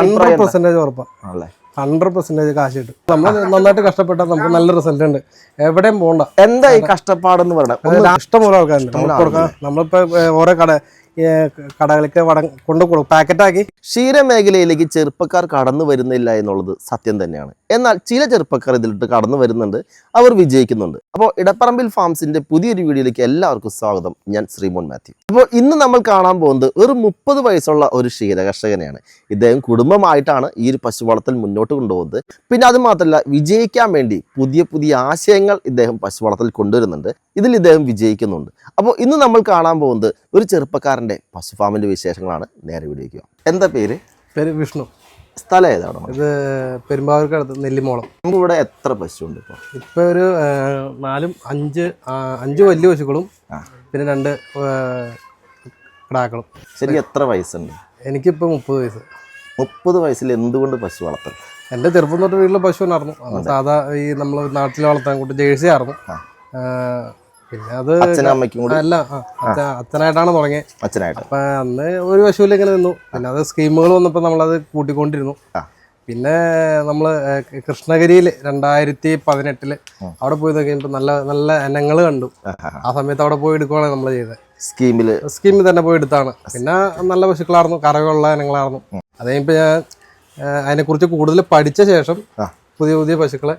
Hundred percentage ഉറപ്പാണ് hundred percentage കാശ് കിട്ടും. നമ്മൾ നന്നായിട്ട് കഷ്ടപ്പെട്ടാൽ നമുക്ക് നല്ല റിസൾട്ട് ഉണ്ട്. എവിടെയും പോകണ്ട എന്താ ഈ കഷ്ടപ്പാടെന്ന് അതായത് ഇഷ്ടംപോലെ ആൾക്കാരുണ്ട്. നമ്മളിപ്പോ ഓരോ കട ഏ, കടകളിലേക്ക് വട കൊണ്ടു കൊടുക്കും പാക്കറ്റാക്കി. ക്ഷീരമേഖലയിലേക്ക് ചെറുപ്പക്കാർ കടന്നു വരുന്നില്ല എന്നുള്ളത് സത്യം തന്നെയാണ്. എന്നാൽ ചില ചെറുപ്പക്കാർ ഇതിലിട്ട് കടന്നു വരുന്നുണ്ട്. അവർ വിജയിക്കുന്നുണ്ട്. അപ്പോൾ ഇടപ്പറമ്പിൽ ഫാംസിന്റെ പുതിയൊരു വീഡിയോയിലേക്ക് എല്ലാവർക്കും സ്വാഗതം. ഞാൻ ശ്രീമോൻ മാത്യു. അപ്പോൾ ഇന്ന് നമ്മൾ കാണാൻ പോകുന്നത് ഒരു മുപ്പത് വയസ്സുള്ള ഒരു ക്ഷീര കർഷകനെയാണ്. ഇദ്ദേഹം കുടുംബമായിട്ടാണ് ഈ ഒരു പശു വളർത്തൽ മുന്നോട്ട് കൊണ്ടുപോകുന്നത്. പിന്നെ അത് മാത്രമല്ല വിജയിക്കാൻ വേണ്ടി പുതിയ പുതിയ ആശയങ്ങൾ ഇദ്ദേഹം പശു വളർത്തൽ കൊണ്ടുവരുന്നുണ്ട്. ഇതിൽ ഇദ്ദേഹം വിജയിക്കുന്നുണ്ട്. അപ്പോൾ ഇന്ന് നമ്മൾ കാണാൻ പോകുന്നത് ഒരു ചെറുപ്പക്കാരന്റെ പശു ഫാമിന്റെ വിശേഷങ്ങളാണ്. നേരെ വിടിയിക്കുക എന്താ പേര്? പേര് വിഷ്ണു. സ്ഥലം ഏതാണ്? ഇത് പെരുമ്പാവൂർക്ക് അടുത്ത് നെല്ലിമോളം. നമുക്ക് ഇവിടെ എത്ര പശു ഉണ്ട് ഇപ്പോൾ ഇപ്പോൾ ഒരു നാലും അഞ്ച് അഞ്ച് വലിയ പശുക്കളും പിന്നെ രണ്ട് കടാക്കളും. ശരിക്കും എത്ര വയസ്സുണ്ട്? എനിക്കിപ്പോൾ മുപ്പത് വയസ്സ്. മുപ്പത് വയസ്സിൽ എന്തുകൊണ്ട് പശു വളർത്തൽ? എന്റെ ചെറുപ്പം തൊട്ട് വീട്ടിൽ പശു ഉണ്ടായിരുന്നു സാധാ ഈ നമ്മൾ നാട്ടിൽ വളർത്താൻ കൂട്ടി ജേഴ്സി ആയിരുന്നു. പിന്നെ അത് അച്ഛനും അമ്മയ്ക്കും കൂടി? അല്ല അച്ഛനായിട്ടാണ് തുടങ്ങിയത് അച്ഛനായിട്ട്. അപ്പൊ അന്ന് ഒരു പശുവിൽ ഇങ്ങനെ നിന്നു. പിന്നെ അത് സ്കീമുകൾ വന്നപ്പോൾ നമ്മളത് കൂട്ടിക്കൊണ്ടിരുന്നു. പിന്നെ നമ്മൾ കൃഷ്ണഗിരിയിൽ രണ്ടായിരത്തി പതിനെട്ടിൽ അവിടെ പോയി നോക്കിയപ്പോൾ നല്ല നല്ല ഇനങ്ങൾ കണ്ടു. ആ സമയത്ത് അവിടെ പോയി എടുക്കുവാണ് നമ്മൾ ചെയ്തത്. സ്കീമിൽ സ്കീമിൽ തന്നെ പോയി എടുത്താണ്. പിന്നെ നല്ല പശുക്കളായിരുന്നു കറകളുള്ള ഇനങ്ങളായിരുന്നു. അത് കഴിഞ്ഞപ്പോൾ ഞാൻ അതിനെ അതിനെക്കുറിച്ച് കൂടുതൽ പഠിച്ച ശേഷം പുതിയ പുതിയ പശുക്കളെ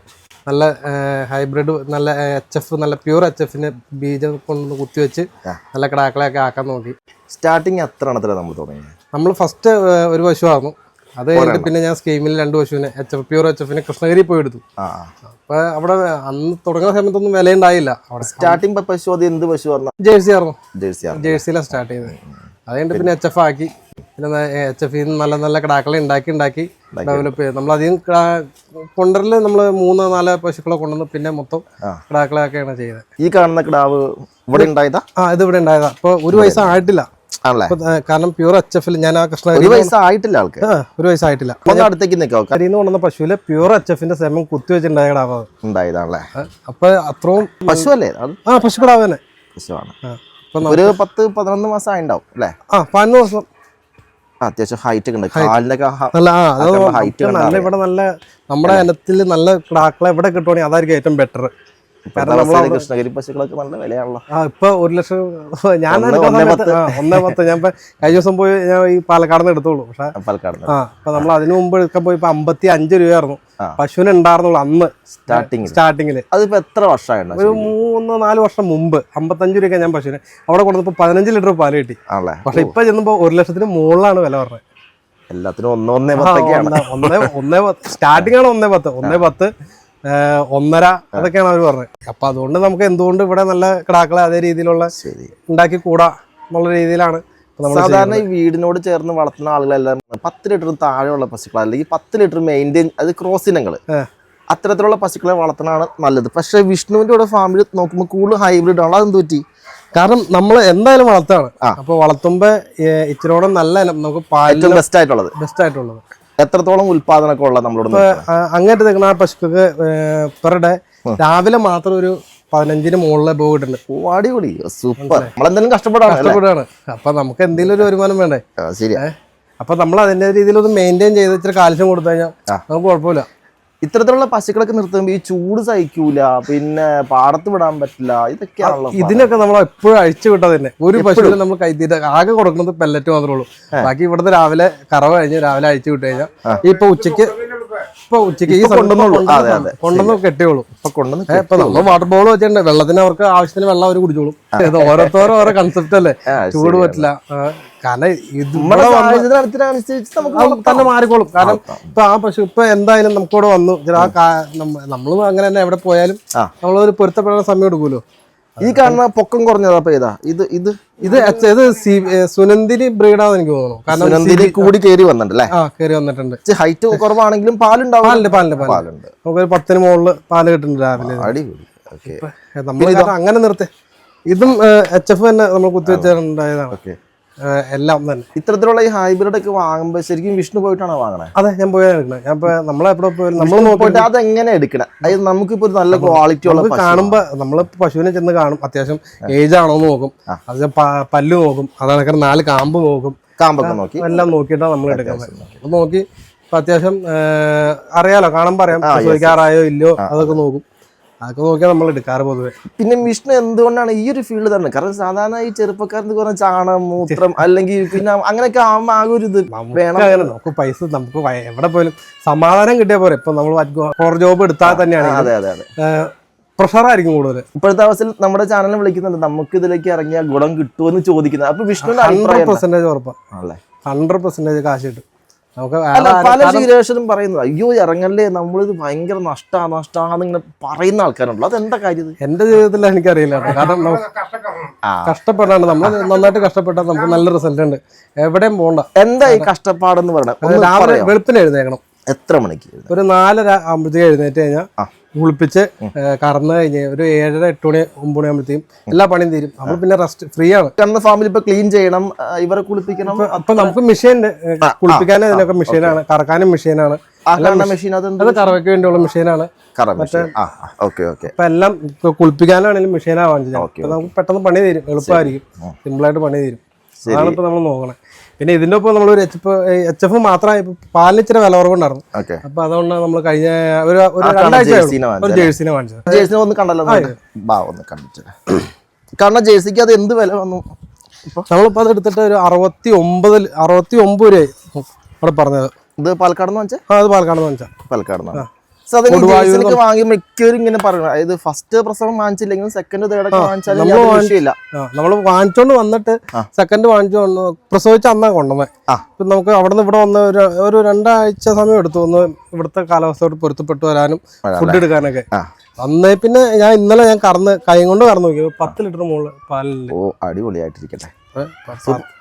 നല്ല ഹൈബ്രിഡ് നല്ല എച്ച് എഫ് നല്ല പ്യൂർ എച്ച് എഫിന് ബീജം കൊണ്ടൊന്ന് കുത്തിവെച്ച്. നല്ല കിടാക്കളെയൊക്കെ ആക്കാൻ നോക്കി. സ്റ്റാർട്ടിങ് എത്ര എണ്ണത്തിലാണ് നമ്മൾ തുടങ്ങിയത്? നമ്മൾ ഫസ്റ്റ് ഒരു പശുവായിരുന്നു. അത് കഴിഞ്ഞിട്ട് പിന്നെ ഞാൻ സ്കീമിൽ രണ്ട് പശുവിനെ എച്ച് എഫ് പ്യൂർ എച്ച് എഫിനെ കൃഷ്ണഗിരി പോയി എടുത്തു. അപ്പൊ അവിടെ അന്ന് തുടങ്ങുന്ന സമയത്തൊന്നും വിലയുണ്ടായില്ല. അവിടെ സ്റ്റാർട്ടിങ് പശു അത് എന്ത് പശു ജേഴ്സി ആയിരുന്നു. ജേഴ്സി ജേഴ്സിയിലാണ് സ്റ്റാർട്ട് ചെയ്തത്. അത് കഴിഞ്ഞിട്ട് പിന്നെ എച്ച് എഫ് ആക്കി. പിന്നെ എച്ച് എഫ് നല്ല നല്ല കിടാക്കളെ ഉണ്ടാക്കി ഉണ്ടാക്കി ഡെവലപ്പ് ചെയ്ത്. നമ്മൾ അധികം കൊണ്ടറിൽ നമ്മൾ മൂന്ന് നാല് പശുക്കളെ കൊണ്ടുവന്ന് പിന്നെ മൊത്തം. കിടാക്കളെയൊക്കെയാണ് ചെയ്തത്. ഈ കാണുന്ന കിടാവ് ഇവിടെ ഉണ്ടായതാ? ആ ഇത് ഇവിടെ ഉണ്ടായതാ. അപ്പൊ ഒരു വയസ്സായിട്ടില്ല കാരണം പ്യൂർ എച്ച് എഫിൽ ഞാൻ ആ കൃഷ്ണ ഒരു വയസ്സായിട്ടില്ല ആൾക്ക്? ഒരു വയസ്സായിട്ടില്ല അടുത്തേക്ക് കരിന്ന് കൊണ്ടുവന്ന പശുവിലെ പ്യൂർ എച്ച് എഫിന്റെ സെമം കുത്തി വെച്ചിട്ടുണ്ടായ കിടാവ്. ഉണ്ടായതാണല്ലേ? അപ്പൊ അത്രയും പശു അല്ലേ ആ പശു കിടാവ് തന്നെ. പശുവാണ്. ഒരു പത്ത് പതിനൊന്ന് മാസം ആയിണ്ടാവും അല്ലേ? ആ പതിനൊന്ന് ദിവസം. അത്യാവശ്യം ഹൈറ്റ് ഉണ്ട്. കാലിനൊക്കെ ഹൈറ്റ് ഇവിടെ നല്ല നമ്മുടെ ഇനത്തിൽ നല്ല ക്രാക്കളെ എവിടെ കിട്ടുവാണെങ്കിൽ അതായിരിക്കും ഏറ്റവും ബെറ്റർ കൃഷ്ണഗിരി പശുക്കളൊക്കെ നല്ല വിലയാണല്ലോ. ആ ഇപ്പൊ ഒരു ലക്ഷം ഞാൻ ഒന്ന് പത്ത്. ഞാൻ ഇപ്പൊ കഴിഞ്ഞ ദിവസം പോയി ഞാൻ ഈ പാലക്കാട് നിന്ന് എടുത്തോളൂ. പക്ഷെ പാലക്കാട് ആ അപ്പൊ നമ്മൾ അതിനു മുമ്പ് എടുക്കാൻ പോയി ഇപ്പൊ അമ്പത്തി അഞ്ച് രൂപയായിരുന്നു പശുവിന് ഉണ്ടായിരുന്നുള്ളൂ അന്ന്. സ്റ്റാർട്ടിങ് സ്റ്റാർട്ടിങ്ങിൽ അതിപ്പോ എത്ര വർഷമായിരുന്നു ഒരു മൂന്ന് നാല് വർഷം മുമ്പ്. അമ്പത്തഞ്ച് രൂപയ്ക്ക് ഞാൻ പശുവിന്. അവിടെ കൊടുത്തപ്പോ പതിനഞ്ച് ലിറ്റർ പാൽ കിട്ടി. പക്ഷെ ഇപ്പൊ ചെന്നപ്പോ ഒരു ലക്ഷത്തിന് മുകളിലാണ് വില പറഞ്ഞത്. എല്ലാത്തിനും ഒന്ന് ഒന്നേ പത്തൊക്കെയാണ്. ഒന്നേ ഒന്നേ പത്ത്. സ്റ്റാർട്ടിംഗ് ആണ് ഒന്നേ പത്ത്. ഒന്നേ പത്ത്. ഒന്നര അതൊക്കെയാണ് അവർ പറഞ്ഞത്. അപ്പൊ അതുകൊണ്ട് നമുക്ക് എന്തുകൊണ്ട് ഇവിടെ നല്ല കിടാക്കളെ അതേ രീതിയിലുള്ള ഉണ്ടാക്കി കൂടാ എന്നുള്ള രീതിയിലാണ് സാധാരണ ഈ വീടിനോട് ചേർന്ന് വളർത്തുന്ന ആളുകളെല്ലാം പത്ത് ലിറ്റർ താഴെയുള്ള പശുക്കൾ അല്ലെങ്കിൽ പത്ത് ലിറ്റർ മെയിന്റെയിൻ അത് ക്രോസ് ഇനങ്ങൾ. അത്തരത്തിലുള്ള പശുക്കളെ വളർത്തണമാണ് നല്ലത്. പക്ഷെ വിഷ്ണുവിന്റെ കൂടെ ഫാമിൽ നോക്കുമ്പോൾ കൂടുതൽ ഹൈബ്രിഡ് ആണ്. അതെന്ത് പറ്റി? കാരണം നമ്മൾ എന്തായാലും വളർത്താണ്. അപ്പോൾ അപ്പൊ വളർത്തുമ്പോ ഏ, നല്ല നമുക്ക് ബെസ്റ്റ് ആയിട്ടുള്ളത്. ബെസ്റ്റ് ആയിട്ടുള്ളത്. എത്രത്തോളം ഉൽപാദനമൊക്കെ ഉള്ള നമ്മളോട് അങ്ങനത്തെ നിൽക്കുന്ന ആ പശുക്കൾക്ക് പെർ ഡേ രാവിലെ മാത്രം ഒരു പതിനഞ്ചിന് മുകളിലെ പോയിട്ടുണ്ട് അടിപൊളി. സൂപ്പർ. നമ്മളെന്തെങ്കിലും കഷ്ടപ്പെടാണ് അല്ലേ? കഷ്ടപ്പെടുകയാണ്. അപ്പൊ നമുക്ക് എന്തെങ്കിലും ഒരു വരുമാനം വേണ്ടേ? ശരി അപ്പൊ നമ്മൾ അതിന്റെ രീതിയിൽ ഒന്ന് മെയിന്റെയിൻ ചെയ്ത് ഇച്ചിരി കാൽസ്യം കൊടുത്തു കഴിഞ്ഞാൽ നമുക്ക് കുഴപ്പമില്ല. ഇത്തരത്തിലുള്ള പശുക്കളൊക്കെ നിർത്തുമ്പോൾ ഈ ചൂട് സഹിക്കൂല പിന്നെ പാടത്ത് വിടാൻ പറ്റില്ല ഇതൊക്കെയാണല്ലോ ഇതിനൊക്കെ നമ്മൾ എപ്പോഴും അഴിച്ചു വിട്ടത് തന്നെ. ഒരു പശുവിനെ നമ്മൾ കൈത്തീറ്റ ആകെ കൊടുക്കുന്നത് പെല്ലറ്റ് മാത്രമേ ഉള്ളൂ. ബാക്കി ഇവിടുത്തെ രാവിലെ കറവ് കഴിഞ്ഞ് രാവിലെ അഴിച്ചു വിട്ടു കഴിഞ്ഞാൽ ഇപ്പൊ ഉച്ചയ്ക്ക് ഇപ്പൊ ഉച്ചയ്ക്ക് ഈ കൊണ്ടുവന്നോളൂ. അതെ, അതെ. കൊണ്ടുവന്ന് കെട്ടിയോളൂ. ഇപ്പൊ കൊണ്ടുവന്ന് ഏ, ഇപ്പൊ നമ്മൾ വാട്ടർ ബോൾ വെച്ചിട്ടുണ്ട്. വെള്ളത്തിന് അവർക്ക് ആവശ്യത്തിന് വെള്ളം അവർ കുടിച്ചോളും. ഓരോരുത്തരും ഓരോ കൺസെപ്റ്റ് അല്ലേ? ചൂട് പറ്റില്ല. കാരണം ഇത് നമുക്ക് തന്നെ മാറിക്കോളും. കാരണം ഇപ്പൊ ആ പശു ഇപ്പൊ എന്തായാലും നമുക്കിവിടെ വന്നു. നമ്മളും അങ്ങനെ തന്നെ എവിടെ പോയാലും. നമ്മളൊരു പൊരുത്തപ്പെടാൻ സമയം എടുക്കുമല്ലോ ഈ കാണുന്ന പൊക്കം കുറഞ്ഞതാ ഏതാ? ഇത് ഇത് ഇത് ഇത് സുനന്ദിനി ബ്രീഡാന്ന് എനിക്ക് തോന്നുന്നു. കാരണം സുനന്ദിനി കൂടി കയറി വന്നിട്ടുണ്ട് ആ കയറി വന്നിട്ടുണ്ട്. ഹൈറ്റ് കുറവാണെങ്കിലും പാലുണ്ടാവും. പാലുണ്ട്. നമുക്കൊരു പത്തിന് മുകളിൽ പാൽ കിട്ടുന്നുണ്ട് രാവിലെ. അടിപൊളി. നമ്മൾ അങ്ങനെ നിർത്തേ. ഇതും എച്ച് എഫ് തന്നെ നമ്മൾ കുത്തിവെച്ചുണ്ടായതാണ് ഓക്കെ. എല്ലാം തന്നെ. ഇത്തരത്തിലുള്ള ഈ ഹൈബ്രിഡ് ഒക്കെ വാങ്ങുമ്പോ ശരിക്കും വിഷ്ണു പോയിട്ടാണോ വാങ്ങണേ? അതെ ഞാൻ പോയാൽ എടുക്കണേ ഞാൻ നമ്മളെപ്പോഴും പോയാലും നമ്മൾ നോക്കിയിട്ട് അത് അതെങ്ങനെ എടുക്കണം? അതായത് നമുക്കിപ്പോ ഒരു നല്ല ക്വാളിറ്റി ഉള്ള കാണുമ്പോ നമ്മൾ പശുവിനെ ചെന്ന് കാണും. അത്യാവശ്യം ഏജ് ആണോ എന്ന് നോക്കും. അത് പല്ല് നോക്കും. അതാണ് നാല് കാമ്പ് നോക്കും. കാമ്പൊക്കെ നോക്കി. എല്ലാം നോക്കിയിട്ടാണ് നമ്മൾ എടുക്കുന്നത്. നോക്കി. അത്യാവശ്യം അറിയാലോ കാണുമ്പോൾ അറിയാം. ചോദിക്കാറായോ ഇല്ലയോ അതൊക്കെ നോക്കും. അതൊക്കെ നോക്കിയാൽ നമ്മൾ എടുക്കാറ് പൊതുവെ. പിന്നെ വിഷ്ണു എന്തുകൊണ്ടാണ് ഈ ഒരു ഫീൽഡ് തന്നെ? കാരണം സാധാരണ ഈ ചെറുപ്പക്കാരൻ പറഞ്ഞ ചാണകം മൂത്രം അല്ലെങ്കിൽ പിന്നെ അങ്ങനെയൊക്കെ ആകുമ്പോൾ ആകെ ഒരു ഇത് വേണം. നമുക്ക് പൈസ നമുക്ക് എവിടെ പോയാലും സമാധാനം കിട്ടിയാൽ പോരെ. ഇപ്പൊ നമ്മൾ ജോബ് എടുത്താൽ തന്നെയാണ് അതെ അതെ അതെ. പ്രഷറായിരിക്കും കൂടുതൽ ഇപ്പോഴത്തെ അവസ്ഥയിൽ നമ്മുടെ ചാനലിൽ വിളിക്കുന്നുണ്ട്. നമുക്ക് ഇതിലേക്ക് ഇറങ്ങിയാൽ ഗുണം കിട്ടുമെന്ന് ചോദിക്കുന്നത്. അപ്പൊ വിഷ്ണുവിന്റെ ഹൺഡ്രഡ് അഭിപ്രായം എന്താ? പെർസെന്റേജ് ഉറപ്പാണ് ഹൺഡ്രഡ് പെർസെന്റേജ് കാശ് കിട്ടും. പല ശീലേഷനും പറയുന്നത്. അയ്യോ ഇറങ്ങല്ലേ നമ്മളിത് ഭയങ്കര നഷ്ടാ നഷ്ടാന്ന് ഇങ്ങനെ പറയുന്ന ആൾക്കാരുണ്ടല്ലോ. അതെന്താ കാര്യം? എന്റെ ജീവിതത്തിൽ എനിക്കറിയില്ല കാരണം കഷ്ടപ്പെടാണ്. കഷ്ടപ്പെടാണ്ട് നമ്മൾ നന്നായിട്ട് കഷ്ടപ്പെട്ടാൽ നമുക്ക് നല്ല റിസൾട്ട് ഉണ്ട്. എവിടെയും പോകണ്ട എന്താ ഈ കഷ്ടപ്പാടെന്ന് പറയണത്? വെളുപ്പിന് എഴുന്നേക്കണം. എത്ര മണിക്ക് ഒരു നാലര ആകുമ്പോഴത്തേക്ക് എഴുന്നേറ്റ് കഴിഞ്ഞാൽ. കുളിപ്പിച്ച് കറന്നു കഴിഞ്ഞ് ഒരു ഏഴര എട്ട് മണി ഒമ്പത് മണി ആകുമ്പോഴത്തേക്കും എല്ലാ പണിയും തീരും. നമ്മൾ പിന്നെ റെസ്റ്റ് ഫ്രീ ആണ് കണ്ണ ഫാമിൽ ഇപ്പൊ ക്ലീൻ ചെയ്യണം ഇവരെ കുളിപ്പിക്കണം അപ്പൊ നമുക്ക് മെഷീൻ കുളിപ്പിക്കാനും ഇതിനൊക്കെ മെഷീനാണ് കറക്കാനും മെഷീനാണ് അത് കറവയ്ക്ക് വേണ്ടിയുള്ള മെഷീനാണ് എല്ലാം കുളിപ്പിക്കാനാണെങ്കിലും മെഷീനാണ് വാങ്ങിച്ചത് നമുക്ക് പെട്ടെന്ന് പണി തരും. എളുപ്പമായിരിക്കും സിമ്പിളായിട്ട് പണി തീരും. അതാണ് ഇപ്പൊ നമ്മൾ നോക്കണേ. പിന്നെ ഇതിന്റെ ഒപ്പം നമ്മൾ ഒരു എച്ച് എഫ് എച്ച് എഫ് മാത്രമായി പാലിന് ഇച്ചിരി വില കുറവുണ്ടായിരുന്നു. അപ്പൊ അതുകൊണ്ട് നമ്മൾ കഴിഞ്ഞ ഒരു രണ്ടാഴ്ച ജേഴ്സിനെ ഒരു വാങ്ങിച്ചത് ജേഴ്സിനെ വാങ്ങിച്ചത്. ജേഴ്സിനെ ഒന്ന് കണ്ടല്ലോ ഒന്ന് കണ്ടിട്ട്. കാരണം ജേഴ്സിക്ക് അത് എന്ത് വില വന്നു? നമ്മളിപ്പോൾ നമ്മളിപ്പോ അത് എടുത്തിട്ട് ഒരു അറുപത്തി ഒമ്പതിൽ അറുപത്തി ഒമ്പത് രൂപയായി അവിടെ പറഞ്ഞത്. ഇത് പാലക്കാട് നിന്ന് വെച്ചാൽ ആ അത് പാലക്കാട് വാങ്ങിച്ചാ പാലക്കാട് ജേഴ്സിനൊക്കെ വാങ്ങി മിക്കവരും ഇങ്ങനെ പറയണം അതായത് ഫസ്റ്റ് പ്രസവം വാങ്ങിച്ചില്ലെങ്കിലും സെക്കൻഡ് തേർഡ് ഒക്കെ വാങ്ങിച്ചാലും വിഷയമില്ല നമ്മൾ വാങ്ങിച്ചോണ്ട് വന്നിട്ട്. സെക്കൻഡ് വാങ്ങിച്ചു വന്നു. പ്രസവിച്ച അന്നാ കൊണ്ടുവന്നേ. ഇപ്പൊ നമുക്ക് അവിടെ നിന്ന് ഇവിടെ വന്ന് ഒരു രണ്ടാഴ്ച സമയം എടുത്തു ഒന്ന് ഇവിടുത്തെ കാലാവസ്ഥയോട് പൊരുത്തപ്പെട്ടു വരാനും ഫുഡ് എടുക്കാനൊക്കെ. അന്നേ പിന്നെ ഞാൻ ഇന്നലെ ഞാൻ കറന്ന് കൈ കൊണ്ട് കറന്ന് നോക്കി. പത്ത് ലിറ്റർ മുകളിൽ പാലിൽ അടിപൊളിയായിട്ടിരിക്കട്ടെ.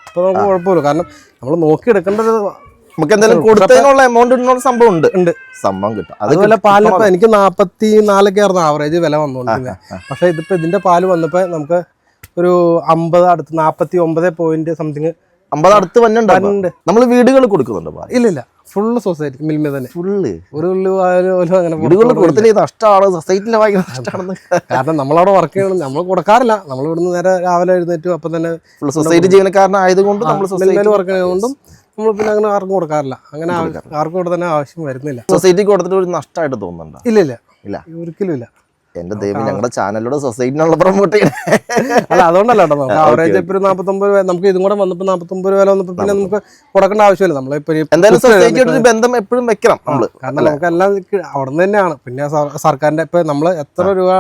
ഇപ്പൊ നമുക്ക് കുഴപ്പമില്ല. കാരണം നമ്മൾ നോക്കി എടുക്കേണ്ട ഒരു നമുക്ക് എന്തായാലും കൊടുത്തതിനുള്ള എമൗണ്ട് സംഭവം ഉണ്ട്. ഉണ്ട്. സംഭവം കിട്ടും. അതുപോലെ. പാലിനിപ്പോ എനിക്ക് നാപ്പത്തി നാലൊക്കെ ആയിരുന്നു ആവറേജ് വില വന്നുകൊണ്ടിരുന്നത് പക്ഷെ ഇതിപ്പോ ഇതിന്റെ പാൽ വന്നപ്പോ നമുക്ക് ഒരു അമ്പത് അടുത്ത് നാപ്പത്തി ഒമ്പത് പോയിന്റ് സംതിങ് അമ്പത് അടുത്ത് വന്നുണ്ടോ നമ്മൾ വീടുകൾ കൊടുക്കുന്നുണ്ട് പാൽ. ഇല്ല ഇല്ല. ഫുള്ള് സൊസൈറ്റി മിൽമ തന്നെ. ഫുള്ള് ഒരു വീടുകളിൽ അങ്ങനെ പുറത്ത് കൊടുത്തില്ലേ? നഷ്ടമാണ്. സൊസൈറ്റിയിലെ ഭയങ്കര നഷ്ടമാണെന്ന്. കാരണം നമ്മളവിടെ വർക്ക് ചെയ്യണം. നമ്മൾ കൊടുക്കാറില്ല. നമ്മൾ ഇവിടുന്ന് നേരെ രാവിലെ എഴുന്നേറ്റ് അപ്പം തന്നെ ഫുൾ സൊസൈറ്റി ജീവനക്കാരനായതുകൊണ്ട് നമ്മൾ സൊസൈറ്റിയിൽ വർക്ക് ചെയ്യുന്നതുകൊണ്ടും നമ്മൾ പിന്നെ അങ്ങനെ ആർക്കും കൊടുക്കാറില്ല. അങ്ങനെ ആർക്കും ഇവിടെ തന്നെ ആവശ്യം വരുന്നില്ല. സൊസൈറ്റി കൊടുത്തിട്ട് ഒരു നഷ്ടമായിട്ട് തോന്നുന്നുണ്ടോ? ഇല്ല ഇല്ല. ഇല്ല. ഒരിക്കലും ഇല്ല. എന്റെ ദൈവം ഞങ്ങളുടെ ചാനലിലൂടെ സൊസൈറ്റിനുള്ള പ്രൊമോട്ട് ചെയ്യണേ. അല്ല അതുകൊണ്ടല്ല കേട്ടോ ആവറേജ് ഇപ്പൊ നാപ്പത്തൊമ്പത് രൂപ നമുക്ക് ഇതും കൂടെ വന്നപ്പോ നാപ്പത്തൊമ്പത് രൂപ വന്നപ്പോ പിന്നെ നമുക്ക് കൊടുക്കേണ്ട ആവശ്യമില്ല. നമ്മളിപ്പോ എന്തായാലും ബന്ധം എപ്പോഴും വെക്കണം നമ്മൾ. കാരണം നമുക്ക് എല്ലാം അവിടെ നിന്ന് തന്നെയാണ്. പിന്നെ സർക്കാരിന്റെ ഇപ്പൊ നമ്മൾ എത്ര രൂപ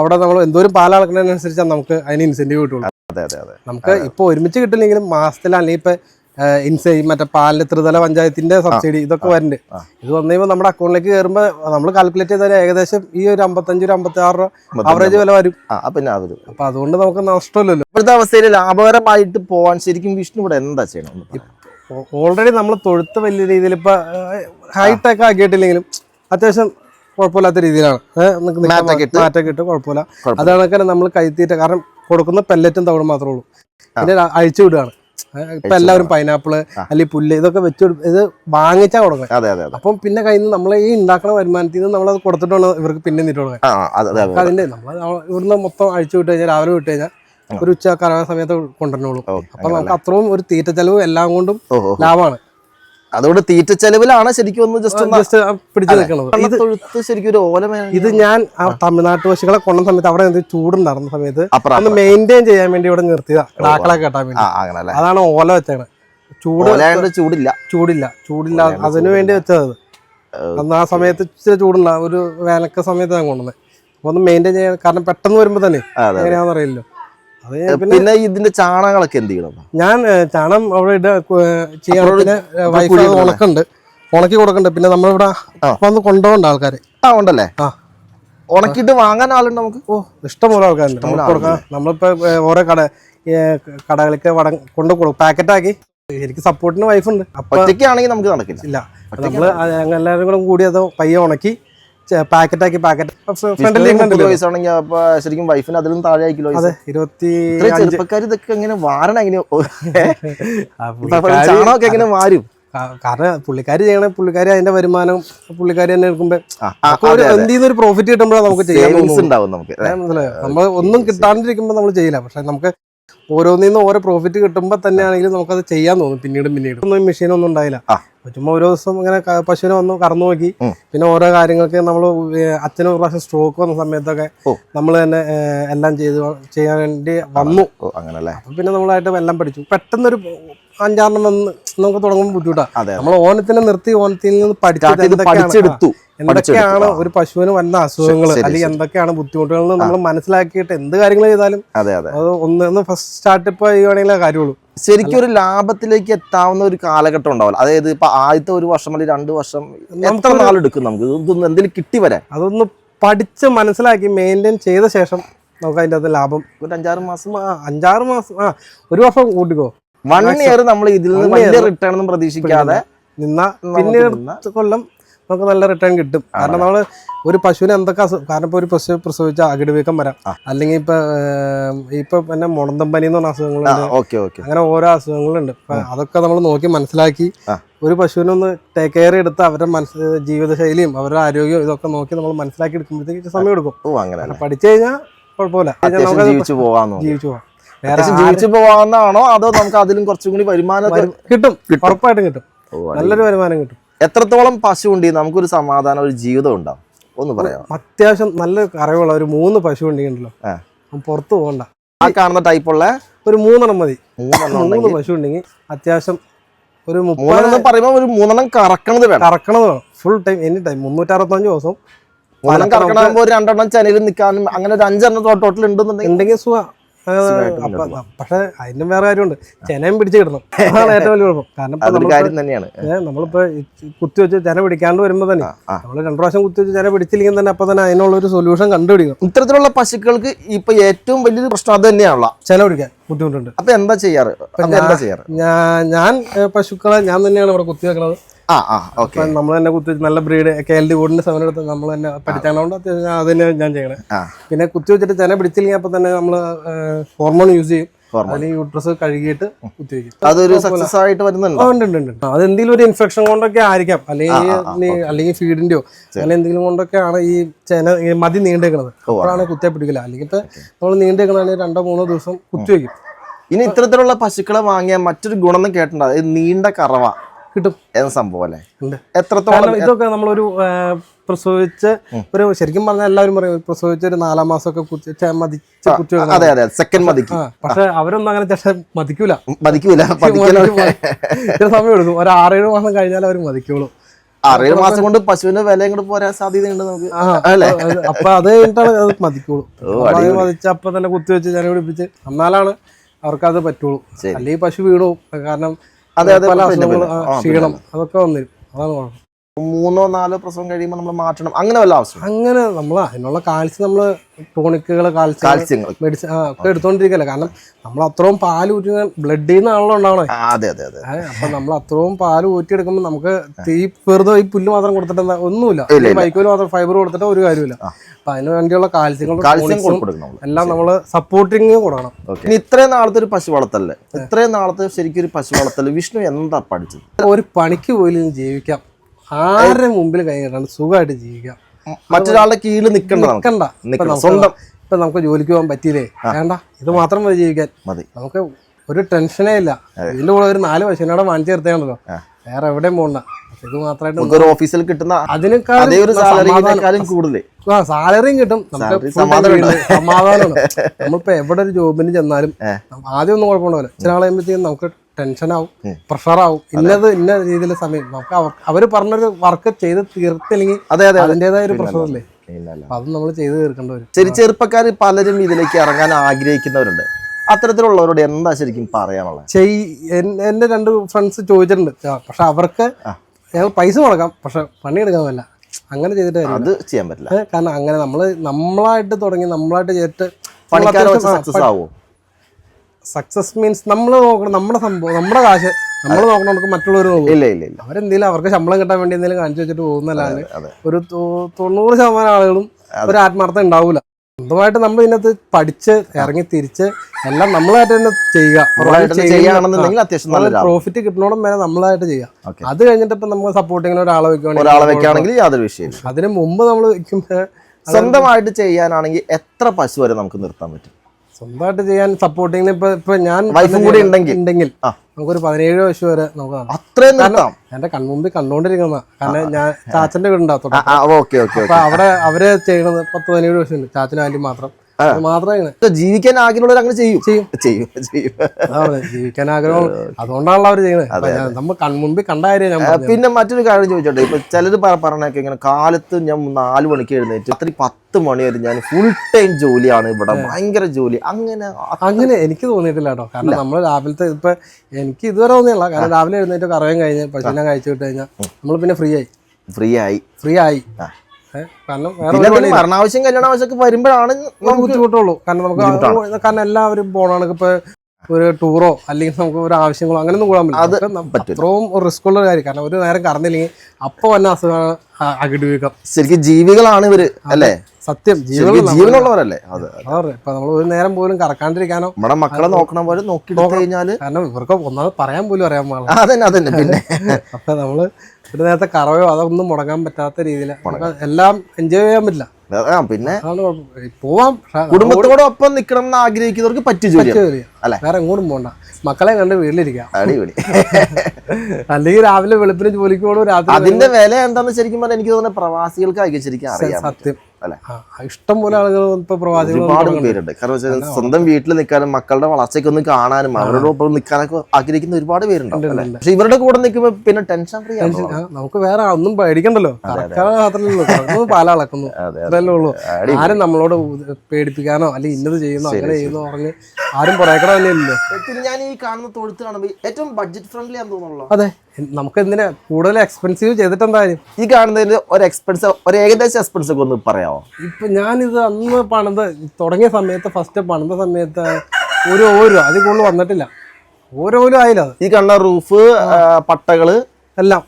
അവിടെ നമ്മൾ എന്തോരം പാൽ അളക്കുന്നതിനനുസരിച്ചാണ് നമുക്ക് അതിന് ഇൻസെന്റീവ് കിട്ടുള്ളൂ. നമുക്ക് ഇപ്പൊ ഒരുമിച്ച് കിട്ടില്ലെങ്കിലും മാസത്തിൽ അല്ലെങ്കിൽ ഇപ്പൊ ഇൻസെ മറ്റേ പാലിന്റെ ത്രിതല പഞ്ചായത്തിന്റെ സബ്സിഡി ഇതൊക്കെ വരുന്നുണ്ട് ഇത് വന്നു കഴിയുമ്പോൾ നമ്മുടെ അക്കൗണ്ടിലേക്ക് കയറുമ്പോൾ നമ്മൾ കാൽക്കുലേറ്റ് ചെയ്താൽ ഏകദേശം ഈ ഒരു അമ്പത്തഞ്ച് ഒരു അമ്പത്തി ആറ് രൂപ ആവറേജ് വില വരും. പിന്നെ അപ്പൊ അതുകൊണ്ട് നമുക്ക് നഷ്ടമില്ലല്ലോ. ഇപ്പോഴത്തെ അവസ്ഥയിൽ ലാഭകരമായിട്ട് പോവാൻ ശരിക്കും വിഷ്ണു ഇവിടെ എന്താ ചെയ്യണം ഓൾറെഡി നമ്മൾ തൊഴുത്ത് വലിയ രീതിയിൽ ഇപ്പൊ ഹൈടെക് ആക്കിയിട്ടില്ലെങ്കിലും അത്യാവശ്യം കുഴപ്പമില്ലാത്ത രീതിയിലാണ്. മാറ്റൊക്കെ ഇട്ട്? കുഴപ്പമില്ല. അതാണ് നമ്മൾ കൈത്തീറ്റ കാരണം കൊടുക്കുന്ന പെല്ലറ്റും തവിടും മാത്രമേ ഉള്ളൂ. പിന്നെ അഴിച്ചു വിടുകയാണ് ഇപ്പൊ എല്ലാവരും പൈനാപ്പിൾ അല്ലെങ്കിൽ പുല്ല് ഇതൊക്കെ വെച്ച് ഇത് വാങ്ങിച്ചാ കൊടുക്കുക അതെ അതെ അപ്പം പിന്നെ കയ്യിൽ നിന്ന് നമ്മൾ ഈ ഉണ്ടാക്കുന്ന വരുമാനത്തിൽ നിന്ന് നമ്മളത് കൊടുത്തിട്ടാണ് ഇവർക്ക് പിന്നെ നിട്ട് കൊടുക്കുക അതിന്റെ നമ്മൾ ഇവിടുന്ന് മൊത്തം അഴിച്ചു വിട്ട് കഴിഞ്ഞാൽ രാവിലെ വിട്ട് കഴിഞ്ഞാൽ ഒരു ഉച്ച കറവ സമയത്ത് കൊണ്ടുവരണോളൂ അപ്പൊ നമുക്ക് അത്രയും ഒരു തീറ്റ ചെലവ് എല്ലാം കൊണ്ടും. ലാഭമാണ്. അതുകൊണ്ട് തീറ്റ ചെലവിലാണ് ശരിക്കും ഒന്ന് ജസ്റ്റ് ജസ്റ്റ് പിടിച്ചു നിൽക്കുന്നത് ഇത് തൊഴുത്ത് ശരിക്കും ഒരു ഓല ഇത് ഞാൻ ആ തമിഴ്നാട്ട് പശുക്കളെ കൊണ്ട സമയത്ത് അവിടെ എന്ത് ചൂടുണ്ടായിരുന്ന സമയത്ത് ഒന്ന് മെയിന്റെയിൻ ചെയ്യാൻ വേണ്ടി ഇവിടെ നിർത്തിയതാ. കിടാക്കളെ കെട്ടാൻ വേണ്ടി. അതാണ് ഓല വെച്ചത് ചൂട് ചൂടില്ല. ചൂടില്ല. ചൂടില്ല. അതിനു വേണ്ടി വെച്ചത്. അന്ന് ആ സമയത്ത് ഇച്ചിരി ചൂടുണ്ടാവും ഒരു വേനൽക്ക സമയത്ത് ഞാൻ കൊണ്ടുവന്നത് അപ്പൊ ഒന്ന് മെയിന്റെയിൻ ചെയ്യാൻ കാരണം പെട്ടെന്ന് വരുമ്പോ തന്നെ. എങ്ങനെയാണെന്ന് അറിയില്ലോ അത് ഞാൻ പിന്നെ ഇതിന്റെ ചാണകങ്ങളൊക്കെ എന്ത് ചെയ്യണം? ഞാൻ ചാണം അവിടെ ചെയ്യാൻ ഉണക്കുണ്ട്. ഉണക്കി കൊടുക്കുന്നുണ്ട് പിന്നെ നമ്മളിവിടെ. വന്ന് കൊണ്ടുപോകണ്ട ആൾക്കാര്. ആ ഉണ്ടല്ലേ? ഉണക്കിട്ട് ഉണക്കിയിട്ട് വാങ്ങാൻ ആളുണ്ട് നമുക്ക്? ഓ ഇഷ്ടംപോലെ ആൾക്കാരുണ്ട്. കൊടുക്കാം. നമ്മളിപ്പോ ഓരോ കട ഏ, കടകളിലേക്ക് വട കൊണ്ട് കൊടുക്കും. പാക്കറ്റാക്കി. എനിക്ക് സപ്പോർട്ടിന് വൈഫുണ്ട് അപ്പൊ ഒറ്റയ്ക്കാണെങ്കിൽ നമുക്ക് നടക്കില്ല. ഇല്ല. നമ്മൾ എല്ലാവരും കൂടെ കൂടി അത് പയ്യെ ഉണക്കി പാക്കറ്റാക്കി പാക്കറ്റ്. ഫ്രണ്ടിൽ ശരിക്കും വൈഫിന് അതിലും താഴെ അതെ ഇരുപത്തി ചെറുപ്പക്കാർ ഇതൊക്കെ എങ്ങനെ വാരണം എങ്ങനെ എങ്ങനെ വാരും? കാരണം പുള്ളിക്കാരി ചെയ്യണ പുള്ളിക്കാരി അതിന്റെ വരുമാനം പുള്ളിക്കാരി തന്നെ എടുക്കുമ്പോ ആ, ഒരു പ്രോഫിറ്റ് കിട്ടുമ്പോഴാണ് നമുക്ക് ചെയ്യാൻ മനസ്സിലായോ? നമ്മൾ ഒന്നും കിട്ടാണ്ടിരിക്കുമ്പോൾ നമ്മൾ ചെയ്യില്ല. പക്ഷെ നമുക്ക് ഓരോന്നിൽ നിന്ന് ഓരോ പ്രോഫിറ്റ് കിട്ടുമ്പോൾ തന്നെയാണെങ്കിലും നമുക്കത് ചെയ്യാൻ തോന്നും. പിന്നീട് പിന്നീട്. ഒന്നും മെഷീനൊന്നും ഉണ്ടായില്ല. ആ. അപ്പൊ ചുമ്മാ ഓരോ ദിവസം ഇങ്ങനെ പശുവിനെ വന്ന് കറന്നു നോക്കി. പിന്നെ ഓരോ കാര്യങ്ങൾക്ക് നമ്മൾ അച്ഛന് ഒരു പ്രാവശ്യം സ്ട്രോക്ക് വന്ന സമയത്തൊക്കെ നമ്മൾ തന്നെ എല്ലാം ചെയ്ത് ചെയ്യാൻ വേണ്ടി വന്നു. അങ്ങനെ അങ്ങനല്ലേ? അപ്പൊ പിന്നെ നമ്മളായിട്ട് എല്ലാം പഠിച്ചു. പെട്ടെന്നൊരു അഞ്ചാറെണ്ണം വന്ന് നമുക്ക് തുടങ്ങുമ്പോൾ ബുദ്ധിമുട്ടാണ് നമ്മൾ ഓനത്തിനെ നിർത്തി ഓനത്തിൽ നിന്ന് പഠിച്ചെടുത്തു. എന്തൊക്കെയാണ് ഒരു പശുവിന് വന്ന അസുഖങ്ങൾ അല്ലെങ്കിൽ എന്തൊക്കെയാണ് ബുദ്ധിമുട്ടുകൾ നമ്മൾ മനസ്സിലാക്കിയിട്ട് എന്ത് കാര്യങ്ങൾ ചെയ്താലും അതെ ഒന്ന് ഫസ്റ്റ് സ്റ്റാർട്ടപ്പ് ചെയ്യുവാണെങ്കിലേ കാര്യമുള്ളൂ. ശരിക്കും ഒരു ലാഭത്തിലേക്ക് എത്താവുന്ന ഒരു കാലഘട്ടം ഉണ്ടാവില്ല. അതായത് ഇപ്പൊ ആദ്യത്തെ ഒരു വർഷം അല്ലെങ്കിൽ രണ്ട് വർഷം എത്ര നാളെടുക്കും നമുക്ക്? ഇതൊന്നും എന്തെങ്കിലും കിട്ടി വരാൻ അതൊന്ന് പഠിച്ച് മനസ്സിലാക്കി മെയിന്റെയിൻ ചെയ്ത ശേഷം നമുക്ക് അതിന്റെ അകത്ത് ലാഭം. ഒരു അഞ്ചാറ് മാസം. ആ, അഞ്ചാറ് മാസം ആ ഒരു വർഷം കൂട്ടിക്കോ. വൺ ഇയർ നമ്മൾ ഇതിൽ നിന്ന് വലിയ റിട്ടേൺ ഒന്നും പ്രതീക്ഷിക്കാതെ നിന്ന അടുത്ത കൊല്ലം നമുക്ക് നല്ല റിട്ടേൺ കിട്ടും. കാരണം നമ്മൾ ഒരു പശുവിന് എന്തൊക്കെ കാരണം ഇപ്പോൾ ഒരു പശു പ്രസവിച്ച അകിടുവീക്കം വരാം. അല്ലെങ്കിൽ ഇപ്പൊ ഇപ്പൊ പിന്നെ മുടന്തം പനി എന്ന് പറഞ്ഞ അസുഖങ്ങളുണ്ട്. ഓക്കെ അങ്ങനെ ഓരോ അസുഖങ്ങളുണ്ട്. അതൊക്കെ നമ്മൾ നോക്കി മനസ്സിലാക്കി. ഒരു പശുവിനൊന്ന് ടേക്ക് കെയർ എടുത്ത് അവരുടെ മനസ്സ് ജീവിതശൈലിയും അവരുടെ ആരോഗ്യവും ഇതൊക്കെ നോക്കി നമ്മൾ മനസ്സിലാക്കി എടുക്കുമ്പോഴത്തേക്ക് സമയം എടുക്കും. പഠിച്ചു കഴിഞ്ഞാൽ കുഴപ്പമില്ല. ജീവിച്ചു പോവാം. ജീവിച്ചു പോവാന്നാണോ അതോ നമുക്ക് അതിലും കുറച്ചും കൂടി വരുമാനം കിട്ടും. ഉറപ്പായിട്ടും കിട്ടും. നല്ലൊരു വരുമാനം കിട്ടും. എത്രത്തോളം പശു ഉണ്ട്? നമുക്കൊരു സമാധാനം ഒരു ജീവിതം ഉണ്ടാവും ഒന്ന് പറയാം അത്യാവശ്യം നല്ല അറിവുള്ള ഒരു മൂന്ന് പശു ഉണ്ടെങ്കിലോ പുറത്തു പോകണ്ട. ആ കാണുന്ന ടൈപ്പുള്ള ഒരു മൂന്നെണ്ണം മതി. മൂന്ന് പശു ഉണ്ടെങ്കിൽ അത്യാവശ്യം ഒരു മൂന്നെണ്ണം പറയുമ്പോൾ ഒരു മൂന്നെണ്ണം കറക്കണത് വേണം. കറക്കണത് വേണം. ഫുൾ ടൈം എനി ടൈം മുന്നൂറ്ററുപത്തഞ്ച് ദിവസം. മൂന്നെണ്ണം കറക്കണാകുമ്പോൾ ഒരു രണ്ടെണ്ണം ചെനയിൽ നിൽക്കാനും അങ്ങനെ ഒരു അഞ്ചെണ്ണം ടോട്ടൽ ഉണ്ടെന്നുണ്ടെങ്കിൽ ഉണ്ടെങ്കിൽ സുഖ. പക്ഷെ അതിനും വേറെ കാര്യമുണ്ട്. ചെനയും പിടിച്ച് കിടണം അതാണ് ഏറ്റവും വലിയ കുഴപ്പം. കാരണം കാര്യം തന്നെയാണ്. നമ്മളിപ്പോ ഈ കുത്തി വെച്ച് ചെന പിടിക്കാണ്ട് വരുമ്പോ തന്നെ. നമ്മൾ രണ്ടു പ്രാവശ്യം കുത്തി വെച്ച് ചെന പിടിച്ചില്ലെങ്കിൽ തന്നെ അപ്പൊ തന്നെ അതിനുള്ള ഒരു സൊല്യൂഷൻ കണ്ടുപിടിക്കണം. ഇത്തരത്തിലുള്ള പശുക്കൾക്ക് ഇപ്പൊ ഏറ്റവും വലിയൊരു പ്രശ്നം അത് തന്നെയാണല്ലോ. ചെന പിടിക്കാൻ ബുദ്ധിമുട്ടുണ്ട്. അപ്പൊ എന്താ ചെയ്യാറ്? എന്താ ചെയ്യാറ്? ഞാൻ പശുക്കളെ ഞാൻ തന്നെയാണ് ഇവിടെ കുത്തി നമ്മൾ തന്നെ കുത്തി നല്ല ബ്രീഡ് കെ എൽ ഡി ബോർഡിന്റെ സെവൻ എടുത്ത് നമ്മൾ തന്നെ പഠിച്ചാണോണ്ട് അത്യാവശ്യം അത് തന്നെ ഞാൻ ചെയ്യണേ. പിന്നെ കുത്തി വെച്ചിട്ട് ചെന പിടിച്ചില്ലെങ്കിൽ അപ്പൊ തന്നെ നമ്മൾ ഹോർമോൺ യൂസ് ചെയ്യും. അതെന്തെങ്കിലും യൂട്രസ് കഴുകിയിട്ട് അതൊരു സക്സസ് ആയിട്ട് വരുന്നുണ്ടോ? അത് എന്തെങ്കിലും ഒരു ഇൻഫെക്ഷൻ കൊണ്ടൊക്കെ ആയിരിക്കാം. അല്ലെങ്കിൽ അല്ലെങ്കിൽ ഫീഡിന്റെയോ അങ്ങനെ എന്തെങ്കിലും കൊണ്ടൊക്കെയാണ് ഈ ചെന മതി നീണ്ടേക്കണത്. അപ്പോഴാണ് കുത്തിയെ പിടിക്കില്ല. അല്ലെങ്കിൽ നമ്മൾ നീണ്ടേക്കണാണെങ്കിൽ രണ്ടോ മൂന്നോ ദിവസം കുത്തി വെക്കും. ഇനി ഇത്തരത്തിലുള്ള പശുക്കളെ വാങ്ങിയ മറ്റൊരു ഗുണം കേട്ടിട്ടുണ്ടോ? നീണ്ട കറവ. കിട്ടും. എന്ന സംഭവം അല്ലേ? എത്രത്തോളം ഇതൊക്കെ നമ്മളൊരു പ്രസവിച്ച് ഒരു ശരിക്കും പറഞ്ഞാൽ എല്ലാവരും പറയും പ്രസവിച്ച ഒരു നാലാം മാസം ഒക്കെ മതിച്ച് കുത്തി അതെ അതെ സെക്കൻഡ് മതിക്കും. പക്ഷെ അവരൊന്നും അങ്ങനെ ചേട്ടാ മതിക്കൂല. മതിക്കൂല ചില സമയം എടുക്കും. ഒരു ആറേഴ് മാസം കഴിഞ്ഞാൽ അവർ മതിക്കുള്ളൂ. ആറേഴ് മാസം കൊണ്ട് പശുവിന്റെ വില ഇങ്ങോട്ട് പോരാൻ സാധ്യതയുണ്ട് നമുക്ക്. അല്ലേ? അപ്പൊ അത് കഴിഞ്ഞിട്ടാണ് അത് മതിക്കുള്ളൂ. മതിച്ച അപ്പൊ തന്നെ കുത്തി വെച്ച് ജന പിടിപ്പിച്ച് എന്നാലാണ് അവർക്കത് പറ്റുള്ളൂ. അല്ലെങ്കിൽ പശു വീണു. കാരണം അതെ, അതെ, ക്ഷീണം അതൊക്കെ വന്നിരും അതാണ് മൂന്നോ നാലോ പ്രസവം കഴിയുമ്പോൾ നമ്മൾ മാറ്റണം. അങ്ങനെ വല്ല ആവശ്യം അങ്ങനെ നമ്മൾ അതിനുള്ള കാൽസ്യം നമ്മൾ ടോണിക്കുകൾ കാൽസ്യം കാൽസ്യങ്ങൾ മെഡിസിൻ ഒക്കെ എടുത്തോണ്ടിരിക്കല്ലേ? കാരണം നമ്മൾ അത്രയും പാൽ ഊറ്റി ബ്ലഡിൽ നിന്നാണല്ലോ ഉണ്ടാവണേ. അതെ അതെ അതെ. അപ്പൊ നമ്മൾ അത്രയും പാൽ ഊറ്റിയെടുക്കുമ്പോൾ നമുക്ക് തീ വെറുതെ ഈ പുല്ല് മാത്രം കൊടുത്തിട്ട് ഒന്നുമില്ല. ഇല്ല. മാത്രം ഫൈബർ കൊടുത്തിട്ട് ഒരു കാര്യമില്ല അപ്പൊ അതിന് വേണ്ടിയുള്ള കാൽസ്യങ്ങളും കൊടുക്കണം എല്ലാം നമ്മൾ സപ്പോർട്ടിങ് കൊടുക്കണം. ഇനി ഇത്രയും നാളത്തെ ഒരു പശു വളർത്തല്ലേ ഇത്രയും നാളത്തെ ശരിക്കും ഒരു പശു വളർത്തൽ. വിഷ്ണു എന്താ പഠിച്ചത്? ഒരു പണിക്ക് പോലും ജീവിക്കാം. ആരുടെ മുമ്പിൽ കൈ കിട്ടാണ്ട് സുഖമായിട്ട് ജീവിക്കാം. മറ്റൊരാളുടെ കീഴിൽ നിൽക്കണ്ട നിൽക്കണ്ട. സ്വന്തം. ഇപ്പൊ നമുക്ക് ജോലിക്ക് പോകാൻ പറ്റിയില്ലേ? വേണ്ട. ഇത് മാത്രം മതി ജീവിക്കാൻ. മതി. നമുക്ക് ഒരു ടെൻഷനേ ഇല്ല. ഇതിന്റെ കൂടെ ഒരു നാല് പശുവിനോടെ വാങ്ങിച്ചു ചേർത്തേണ്ടല്ലോ. വേറെ എവിടെയും പോകണ്ട ഇത് മാത്രമായിട്ട് ഒരു ഓഫീസിൽ കിട്ടുന്ന അതിനേക്കാളും കൂടുതൽ ആ സാലറിയും കിട്ടും. നമുക്ക് സമാധാനമാണ്. നമ്മളിപ്പോ എവിടെ ഒരു ജോബിന് ചെന്നാലും ആദ്യം ഒന്നും കുഴപ്പമുണ്ടാവില്ല. ചില ആളെ നമുക്ക് ടെൻഷൻ പ്രഷറാവും ഇന്നത് ഇന്ന രീതിയിലെ സമയം. നമുക്ക് അവർ പറഞ്ഞൊരു വർക്ക് ചെയ്ത് തീർത്തില്ലെങ്കിൽ അതെ അതെ അതെ. അതിന്റെതായ ഒരു പ്രഷറല്ലേ അത് നമ്മൾ ചെയ്ത് തീർക്കേണ്ടി വരും. ചെറു ചെറുപ്പക്കാർ പലരും ഇതിലേക്ക് ഇറങ്ങാൻ ആഗ്രഹിക്കുന്നവരുണ്ട്. അത്തരത്തിലുള്ളവരോട് എന്താ ശരിക്കും പറയാനുള്ളത്? ചെയ് എന്റെ എന്റെ രണ്ട് ഫ്രണ്ട്സ് ചോദിച്ചിട്ടുണ്ട്. പക്ഷെ അവർക്ക് ഞങ്ങൾ പൈസ മുടക്കാം പക്ഷെ പണിയെടുക്കാമല്ല അങ്ങനെ ചെയ്തിട്ട്. അത് ചെയ്യാൻ പറ്റില്ല. കാരണം അങ്ങനെ നമ്മൾ നമ്മളായിട്ട് തുടങ്ങി നമ്മളായിട്ട് ചെയ്തിട്ട് പണിക്കാരെ സക്സസ് ആവോ? സക്സസ് മീൻസ് നമ്മൾ നോക്കണം നമ്മുടെ സംഭവം നമ്മുടെ കാശ് നമ്മൾ നോക്കണം നമുക്ക് മറ്റുള്ളവർ ഇല്ല ഇല്ല ഇല്ല. അവരെന്തെങ്കിലും അവർക്ക് ശമ്പളം കിട്ടാൻ വേണ്ടി എന്തെങ്കിലും കാണിച്ചു വെച്ചിട്ട് പോകുന്നതല്ലാതെ ഒരു തൊണ്ണൂറ് ശതമാനം ആളുകളും ഒരു ആത്മാർത്ഥം ഉണ്ടാവില്ല സ്വന്തമായിട്ട് നമ്മൾ ഇതിനകത്ത് പഠിച്ച് ഇറങ്ങി തിരിച്ച് എല്ലാം നമ്മളായിട്ട് തന്നെ ചെയ്യുക. പ്രോഫിറ്റ് കിട്ടണോടും വരെ നമ്മളായിട്ട് ചെയ്യുക. അത് കഴിഞ്ഞിട്ട് ഇപ്പൊ നമ്മൾ സപ്പോർട്ടിങ്ങിന് ഒരാളെ വെക്കുകയാണെങ്കിൽ യാതൊരു വിഷയം അതിന് മുമ്പ് നമ്മൾ വെക്കുമ്പോൾ സ്വന്തമായിട്ട് ചെയ്യാനാണെങ്കിൽ എത്ര പശു വരെ നമുക്ക് നിർത്താൻ പറ്റും? സ്വന്തമായിട്ട് ചെയ്യാൻ സപ്പോർട്ടിങ് ഇപ്പൊ ഇപ്പൊ ഞാൻ വൈഫും കൂടി ഉണ്ടെങ്കിൽ. ഉണ്ടെങ്കിൽ. നമുക്കൊരു പതിനേഴ് വയസ്സ് വരെ നമുക്ക്. അത്രയും എന്റെ കൺമുമ്പിൽ കണ്ടുകൊണ്ടിരിക്കുന്ന കാരണം ഞാൻ ചാച്ചന്റെ ഓക്കെ അപ്പൊ അവിടെ അവർ ചെയ്യണത് പത്ത് പതിനേഴ് വയസ്സുണ്ട് ചാച്ചന് ആന്റി മാത്രം. ജീവിക്കാൻ ആഗ്രഹമുള്ളവർ അങ്ങനെ ചെയ്യും. ചെയ്യും. ചെയ്യും ചെയ്യും. ജീവിക്കാൻ ആഗ്രഹം അതുകൊണ്ടാണല്ലോ അവർ ചെയ്യുന്നത്. നമ്മൾ കൺമുമ്പിൽ കണ്ടായിരുന്നു ഞാൻ പിന്നെ മറ്റൊരു കാര്യം ചോദിച്ചോട്ടെ. ഇപ്പൊ ചിലര് പറഞ്ഞൊക്കെ ഇങ്ങനെ കാലത്ത് ഞാൻ നാല് മണിക്ക് എഴുന്നേറ്റ് അത്രയും പത്ത് മണി വരെ ഞാൻ ഫുൾ ടൈം ജോലിയാണ് ഇവിടെ. ഭയങ്കര ജോലി. അങ്ങനെ അങ്ങനെ എനിക്ക് തോന്നിയിട്ടില്ല കേട്ടോ. കാരണം നമ്മൾ രാവിലത്തെ ഇപ്പൊ എനിക്ക് ഇതുവരെ തോന്നിയില്ല കാരണം രാവിലെ എഴുന്നേറ്റ് കറവയും കഴിഞ്ഞ് പശുവിനെ കഴിച്ചു വിട്ട് കഴിഞ്ഞാൽ നമ്മൾ പിന്നെ ഫ്രീ ആയി. ഫ്രീ ആയി. ഫ്രീ ആയി. കാരണം മരണാവശ്യം കല്യാണ ആവശ്യമൊക്കെ വരുമ്പോഴാണ് ബുദ്ധിമുട്ടുള്ളൂ. കാരണം നമുക്ക് കാരണം എല്ലാവരും പോണാണ് ഇപ്പൊ ഒരു ടൂറോ അല്ലെങ്കിൽ നമുക്ക് ഒരു ആവശ്യങ്ങളോ അങ്ങനെയൊന്നും കൂടാൻ അത് പറ്റില്ല അത്രയും റിസ്ക് ഉള്ള കാര്യം. കാരണം ഒരു നേരം കറന്നില്ലെങ്കിൽ അപ്പൊ വന്ന അസുഖം അകിട് വീക്കം ശരിക്കും ജീവികളാണ് ഇവർ അല്ലേ? സത്യം. ജീവനുള്ളവരല്ലേ? ഇപ്പൊ നമ്മൾ ഒരു നേരം പോലും കറക്കാണ്ടിരിക്കാനോ നമ്മുടെ മക്കളെ നോക്കണ പോലെ നോക്കി കഴിഞ്ഞാൽ കാരണം ഇവർക്ക് ഒന്നാമത് പറയാൻ പോലും അറിയാൻ പാടില്ല. അതന്നെ അതന്നെ. പിന്നെ അപ്പൊ നമ്മൾ ഒരു നേരത്തെ കറവയോ അതൊന്നും മുടങ്ങാൻ പറ്റാത്ത രീതിയിൽ എല്ലാം എൻജോയ് ചെയ്യാൻ പറ്റില്ല. പിന്നെ? പോവാം. കുടുംബത്തോടെ കുടുംബത്തോടൊപ്പം നിക്കണം എന്ന് ആഗ്രഹിക്കുന്നവർക്ക് പറ്റിയ ജോലി. അല്ലേ? വേറെ എങ്ങോട്ടും പോണ്ട. മക്കളെ കണ്ട് വീട്ടിലിരിക്കാം. അടിപൊളി. അല്ലെങ്കിൽ രാവിലെ വെളുപ്പിന് ജോലിക്ക് പോകണം രാത്രി അതിന്റെ വില എന്താന്ന് ശരിക്കും പറഞ്ഞാൽ എനിക്ക് തോന്നുന്നത് പ്രവാസികൾക്ക് ശരിക്കും അറിയാം സത്യം. അല്ലേ? ഇഷ്ടം പോലെ ആളുകൾ ഇപ്പൊ പ്രവാസികൾ ഒരുപാട് പേരുണ്ട്. കാരണം വെച്ചാൽ സ്വന്തം വീട്ടിൽ നിൽക്കാനും മക്കളുടെ വളർച്ചയ്ക്ക് ഒന്ന് കാണാനും ഒപ്പം നിൽക്കാനൊക്കെ ആഗ്രഹിക്കുന്ന ഒരുപാട് പേരുണ്ട്? പക്ഷെ ഇവരുടെ കൂടെ നിൽക്കുമ്പോൾ പിന്നെ ടെൻഷൻ ഫ്രീ ആണ് നമുക്ക് വേറെ ഒന്നും പേടിക്കണ്ടല്ലോ. മാത്രമല്ലോ പാല അളക്കുന്നു. അതെ, അതല്ലേ ഉള്ളൂ. ആരും നമ്മളോട് പേടിപ്പിക്കാനോ അല്ലെങ്കിൽ ഇന്നത് ചെയ്യുന്നോ അങ്ങനെ ചെയ്യുന്നോ പറഞ്ഞ് ആരും പിന്നെ ഞാൻ ഈ കാണുന്ന തൊഴുത്ത് കാണുമ്പോൾ ഏറ്റവും ബഡ്ജറ്റ് ഫ്രണ്ട്ലി ആണെന്ന് തോന്നുന്നുള്ളൂ അതെ. നമുക്ക് എന്തിനാ കൂടുതൽ എക്സ്പെൻസീവ് ചെയ്തിട്ട് എന്താ കാര്യം? ഈ കാണുന്നതിന് ഒരു എക്സ്പെൻസ് ഒരു ഏകദേശം എക്സ്പെൻസ് ഒക്കെ ഒന്ന് പറയാമോ? ഇപ്പൊ ഞാനിത് അന്ന് പണിത് തുടങ്ങിയ സമയത്ത് ഫസ്റ്റ് പണിത സമയത്ത് ഒരു ഓരോ അതിൽ കൂടുതൽ വന്നിട്ടില്ല. ഓരോ ഓരോ ആയില്ല അത്. ഈ കാണുന്ന റൂഫ് പട്ടകൾ എല്ലാം.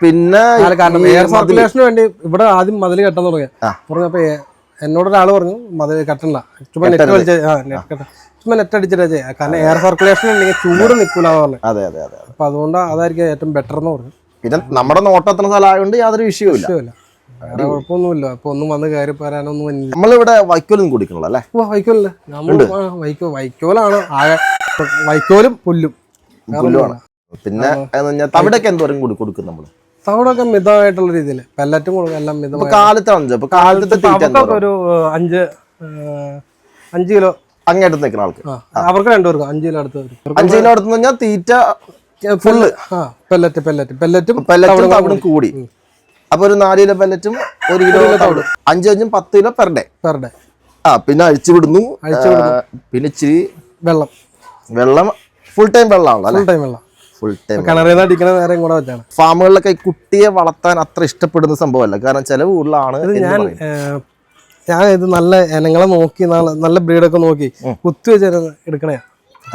പിന്നെ കാരണം എയർ സർക്കുലേഷന് വേണ്ടി ഇവിടെ ആദ്യം മതിൽ കെട്ടാൻ തുടങ്ങി ആ. പറഞ്ഞപ്പോ എന്നോട് ഒരാൾ പറഞ്ഞു മതിൽ കെട്ടണ്ട. ചുമ്മാ നെറ്റ് വലിച്ച് ആ നെറ്റ് ചെയ്യാം കാരണം എയർ സർക്കുലേഷൻ ഉണ്ടെങ്കിൽ ചൂട് നിൽക്കൂലെന്ന് പറഞ്ഞു. അതെ അതെ അതെ. അപ്പൊ അതുകൊണ്ട് അതായിരിക്കും ഏറ്റവും ബെറ്റർ എന്ന് പറഞ്ഞു. പിന്നെ നമ്മുടെ നോട്ടത്തിന് സ്ഥലമായതുകൊണ്ട് യാതൊരു വിഷയവും ഇല്ല. വിഷയമില്ല വേറെ കുഴപ്പമൊന്നുമില്ല. അപ്പൊ ഒന്നും വന്ന് കയറി പോരാനൊന്നും ഇല്ല. നമ്മളിവിടെ വൈക്കോലും കുടിക്കണല്ലോ അല്ലേ? ഓ, വൈക്കോലല്ലേ. നമ്മൾ വൈക്കോ വൈക്കോലാണ് ആകെ. വൈക്കോലും പുല്ലും. പുല്ലുമാണ്. പിന്നെ തവിടൊക്കെ എന്തോരം കൂടി കൊടുക്കും നമ്മൾ? തവിടൊക്കെ മിതമായിട്ടുള്ള രീതിയിൽ പെല്ലറ്റും കൊടുക്കും. എല്ലാം ഇപ്പൊ മിതമായി കാലത്താണ് ഇപ്പൊ ഒരു അഞ്ച് അഞ്ച് കിലോ അങ്ങേറ്റത്ത് നിൽക്കുന്ന ആൾക്ക് അവർക്ക് രണ്ടുപേർക്കും അഞ്ച് കിലോ അടുത്ത് അഞ്ച് കിലോ അടുത്ത് കഴിഞ്ഞാൽ തീറ്റ ഫുള്ള്. Pellet pellet. പെല്ലറ്റും പെല്ലറ്റും തവിടും കൂടി. അപ്പൊ ഒരു നാല് കിലോ പെല്ലറ്റും ഒരു കിലോ തവിട്. അഞ്ച് അഞ്ചും പത്ത് kilo per day. Per day. ആ പിന്നെ അഴിച്ചു വിടുന്നു. പിന്നെ ഇച്ചിരി വെള്ളം. വെള്ളം ഫുൾ ടൈം വെള്ളമാണല്ലോ ഫുൾ ടൈം വെള്ളം. ഫുൾ ടൈം കിണറിൽ അടിക്കണ നേരം കൂടെ വെച്ചാണ്. ഫാമുകളിലൊക്കെ കുട്ടിയെ വളർത്താൻ അത്ര ഇഷ്ടപ്പെടുന്ന സംഭവമല്ല. കാരണം ചില കൂടുതലാണ് ഞാൻ ഞാൻ ഇത് നല്ല ഇനങ്ങളെ നോക്കി നല്ല- ബ്രീഡൊക്കെ നോക്കി കുത്തി വെച്ച് എടുക്കണേ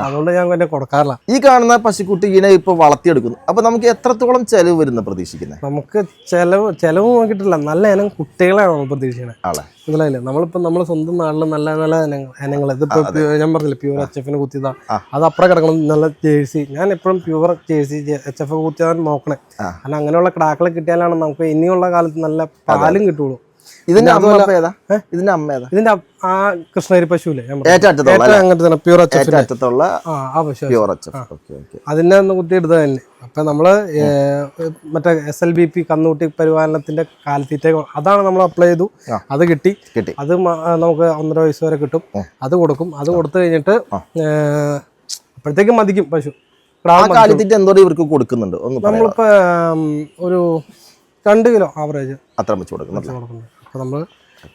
അതുകൊണ്ട് ഞാൻ എന്നെ കൊടുക്കാറില്ല. ഈ കാണുന്ന പശുക്കുട്ടി ഇനെ ഇപ്പൊ വളർത്തിയെടുക്കുന്നു. അപ്പൊ നമുക്ക് എത്രത്തോളം ചെലവ് വരുന്ന പ്രതീക്ഷിക്കുന്നത് നമുക്ക് ചെലവ് ചെലവ് നോക്കിയിട്ടില്ല. നല്ല ഇനം കുട്ടികളാണ് നമ്മൾ പ്രതീക്ഷിക്കുന്നത് മനസ്സിലായില്ലേ? നമ്മളിപ്പോ നമ്മളെ സ്വന്തം നാട്ടിൽ നല്ല നല്ല ഇനങ്ങൾ ഇതിപ്പോ ഞാൻ പറഞ്ഞില്ല പ്യൂർ എച്ച് എഫിന് കുത്തിയതാ. അത് അപ്പുറം കിടക്കണം നല്ല ജേഴ്സി ഞാൻ എപ്പോഴും പ്യൂർ ജേഴ്സി എച്ച് എഫ് കുത്തിയതാണ് നോക്കണേ. കാരണം അങ്ങനെയുള്ള കിടാക്കളെ കിട്ടിയാലാണ് നമുക്ക് ഇനിയുള്ള കാലത്ത് നല്ല പാലും കിട്ടുള്ളൂ. ഇതിന്റെ അമ്മ ഏതാ? ഇതിന്റെ അമ്മ ഏതാ? ഇതിന്റെ ആ കൃഷ്ണഗിരി പശുല്ലേ അങ്ങനത്തെ തന്നെ പ്യൂർ പ്യൂർ അതിനെ ഒന്ന് കുത്തിയെടുത്തത് തന്നെ. അപ്പൊ നമ്മൾ മറ്റേ എസ് എൽ ബി പി കന്നുകുട്ടി പരിപാലനത്തിന്റെ കാലത്തീറ്റ അതാണ് നമ്മൾ അപ്ലൈ ചെയ്തു. അത് കിട്ടി. കിട്ടി. അത് നമുക്ക് ഒന്നര വയസ്സ് വരെ കിട്ടും. അത് കൊടുക്കും. അത് കൊടുത്തു കഴിഞ്ഞിട്ട് അപ്പോഴത്തേക്കും മതിക്കും പശു. കാലിത്തീറ്റ എന്തോരം ഇവർക്ക് കൊടുക്കുന്നുണ്ട്? നമ്മളിപ്പോ ഒരു രണ്ട് കിലോ ആവറേജ് അത്ര വെച്ച് കൊടുക്കുന്നുണ്ട് അപ്പോൾ അപ്പൊ നമ്മൾ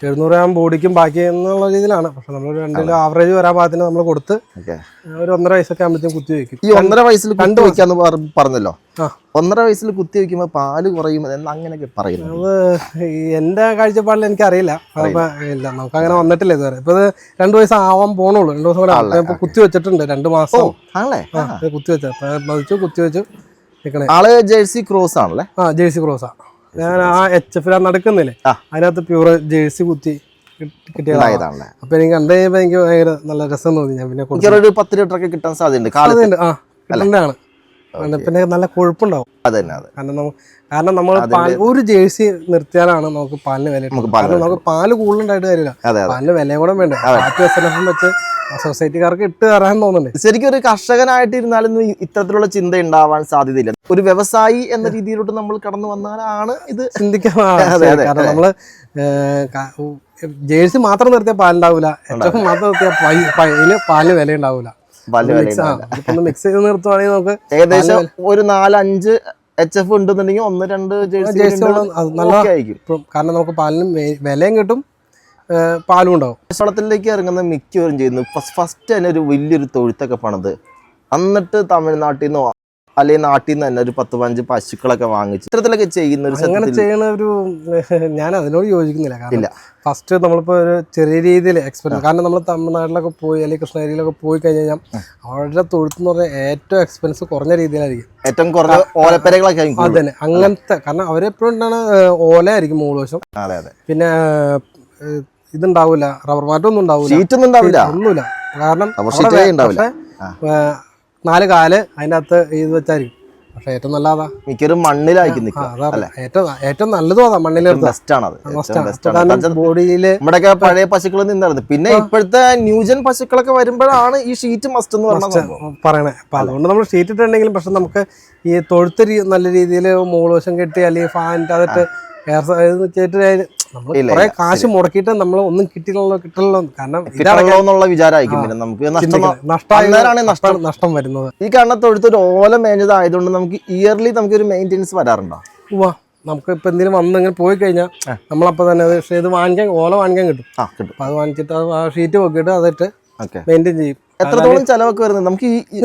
എഴുന്നൂറ് ഗ്രാം ബോഡിക്കും ബാക്കി എന്നുള്ള രീതിയിലാണ്. പക്ഷെ നമ്മൾ രണ്ട് കിലോ ആവറേജ് വരാൻ പാകത്തിന് നമ്മൾ കൊടുത്ത് ഒരു ഒന്നര വയസ്സൊക്കെ ആകുമ്പോഴത്തേക്കും കുത്തി വയ്ക്കും ഈ ഒന്നര വയസ്സിൽ കണ്ടു വയ്ക്കാന്ന് പറഞ്ഞല്ലോ. ഒന്നര വയസ്സിൽ കുത്തി വയ്ക്കുമ്പോൾ പാൽ കുറയും എന്ന് അങ്ങനെയൊക്കെ പറയുന്നത് അത് എന്റെ കാഴ്ചപ്പാടിൽ എനിക്കറിയില്ല. ഇല്ല നമുക്ക് അങ്ങനെ വന്നിട്ടില്ല ഇതുവരെ. ഇപ്പൊ രണ്ടു വയസ്സ് ആവാൻ പോണുള്ളൂ. രണ്ടു ദിവസം കൂടെ. ഇപ്പൊ കുത്തി വെച്ചിട്ടുണ്ട്. രണ്ട് മാസം. കുത്തി വെച്ചു. മതിച്ചു കുത്തി വെച്ചു ആൾ ജേഴ്സി ക്രോസ് ആണല്ലേ ആ ജേഴ്സി ക്രോസാ. ഞാൻ ആ എച്ച് എഫ് നടക്കുന്നില്ലേ. അതിനകത്ത് പ്യൂർ ജേഴ്സി കുത്തി കിട്ടി- കിട്ടിയതാണ്. അപ്പൊ എനിക്ക് കണ്ടു കഴിഞ്ഞപ്പോ എനിക്ക് ഭയങ്കര നല്ല രസം തോന്നി ഞാൻ പിന്നെ പത്ത് ലിറ്റർ ഒക്കെ കിട്ടാൻ സാധ്യതയുണ്ട്. അതുണ്ട്, ആ കിട്ടേണ്ടതാണ്. പിന്നെ- നല്ല കൊഴുപ്പുണ്ടാവും. കാരണം കാരണം നമ്മൾ ഒരു ജേഴ്സി നിർത്തിയാലാണ് നമുക്ക് പാലിന് വില നമുക്ക് കാരണം പാൽ കൂടുതലുണ്ടായിട്ട് കാര്യമില്ല. പാലിന് വില കൂടെ വേണ്ട? വെച്ച് സൊസൈറ്റിക്കാർക്ക് ഇട്ട് തരാൻ തോന്നുന്നുണ്ട്. ശരിക്കും ഒരു കർഷകനായിട്ട് ഇരുന്നാലും ഇത്തരത്തിലുള്ള ചിന്ത ഉണ്ടാവാൻ സാധ്യതയില്ല. ഒരു വ്യവസായി എന്ന രീതിയിലോട്ട് നമ്മൾ കടന്നു വന്നാലാണ് ഇത് ചിന്തിക്കാൻ കാരണം നമ്മൾ ജേഴ്സി മാത്രം നിർത്തിയാൽ പാലുണ്ടാവില്ല മാത്രം നിർത്തിയാൽ പാലിന് വില ഉണ്ടാവില്ല മിക്സ് ചെയ്ത് നിർത്തുവാണെങ്കിൽ നമുക്ക് ഏകദേശം ഒരു നാലഞ്ച് എച്ച് എഫ് ഉണ്ടെന്നുണ്ടെങ്കിൽ ഒന്ന് രണ്ട് ജേഴ്സി നല്ല ആയിരിക്കും. കാരണം നമുക്ക് പാലിനും വിലയും കിട്ടും പാലും ഉണ്ടാവും. കച്ചവടത്തിലേക്ക് ഇറങ്ങുന്ന മിക്കവരും ചെയ്യുന്നു ഫസ്റ്റ് ഫസ്റ്റ് തന്നെ ഒരു വലിയൊരു തൊഴുത്തൊക്കെ പണിത്. എന്നിട്ട് തമിഴ്നാട്ടിൽ നിന്നോ അല്ലെങ്കിൽ നാട്ടിൽ നിന്ന് തന്നെ ഒരു പത്ത് പതിനഞ്ച് പശുക്കളൊക്കെ വാങ്ങിച്ച് ഇത്തരത്തിലൊക്കെ ചെയ്യുന്ന ഒരു അങ്ങനെ ചെയ്യുന്ന ഒരു ഞാൻ അതിനോട് യോജിക്കുന്നില്ല. കാരണം ഫസ്റ്റ് നമ്മളിപ്പോൾ ഒരു ചെറിയ രീതിയിൽ എക്സ്പെൻസ് കാരണം നമ്മൾ തമിഴ്നാട്ടിലൊക്കെ പോയി അല്ലെങ്കിൽ കൃഷ്ണഗിരിയിലൊക്കെ പോയി കഴിഞ്ഞ് കഴിഞ്ഞാൽ അവരുടെ തൊഴുത്ത് എന്ന് പറഞ്ഞാൽ ഏറ്റവും എക്സ്പെൻസ് കുറഞ്ഞ രീതിയിലായിരിക്കും. ഏറ്റവും കുറഞ്ഞ ഓലപ്പരകളൊക്കെ അത് തന്നെ അങ്ങനത്തെ കാരണം അവരെപ്പോഴും ഉണ്ടാണ് ഓല ആയിരിക്കും മൂന്ന് വശം. അതെ അതെ. പിന്നെ ഇതുണ്ടാവില്ല റബ്ബർ മാറ്റൊന്നും ഒന്നും ഉണ്ടാവില്ല. ഒന്നുമില്ല. കാരണം നാല് കാൽ അതിന്റെ അകത്ത് ഇത് വെച്ചായിരിക്കും. പക്ഷെ ഏറ്റവും നല്ലതാ മിക്കവരും മണ്ണിലായിരിക്കും ഏറ്റവും ഏറ്റവും നല്ലതും അതാ കാരണം ബോഡിയിൽ നമ്മുടെയൊക്കെ പഴയ പശുക്കൾ നിന്നായിരുന്നു. പിന്നെ ഇപ്പോഴത്തെ ന്യൂജൻ പശുക്കളൊക്കെ വരുമ്പോഴാണ് ഈ ഷീറ്റ് മസ്റ്റ് എന്ന് പറഞ്ഞ പറയണേ. അപ്പൊ അതുകൊണ്ട് നമ്മൾ ഷീറ്റ് ഇട്ടുണ്ടെങ്കിലും പക്ഷെ നമുക്ക് ഈ തൊഴുത്ത് നല്ല രീതിയിൽ മൂളുവശം കെട്ടി അല്ലെങ്കിൽ ഫാന്റെ അതിട്ട് കാശ് മുടക്കിയിട്ട് നമ്മൾ ഒന്നും കിട്ടില്ലല്ലോ കിട്ടില്ലല്ലോ കാരണം കിട്ടണല്ലോ എന്നുള്ള വിചാരമായിരിക്കും പിന്നെ നമുക്ക്. നഷ്ടം നഷ്ടം. വരുന്നത്. ഈ കാരണം തൊഴുത്ത് ഒരു ഓല മേഞ്ഞതായതുകൊണ്ട് നമുക്ക് ഇയർലി നമുക്ക് ഒരു മെയിന്റെനൻസ് വരാറുണ്ടോ? ഉവാ നമുക്ക് ഇപ്പൊ എന്തെങ്കിലും വന്ന് ഇങ്ങനെ പോയി കഴിഞ്ഞാൽ നമ്മളപ്പോ തന്നെ പക്ഷേ ഇത് വാങ്ങിക്കാൻ ഓല വാങ്ങിക്കാൻ കിട്ടും. കിട്ടും. അപ്പൊ അത് വാങ്ങിച്ചിട്ട് ആ ഷീറ്റ് പൊക്കിയിട്ട് അതിട്ട് മെയിന്റെയിൻ ചെയ്യും. എത്രത്തോളം ചെലവൊക്കെ വരുന്നത്? നമുക്ക് ഈ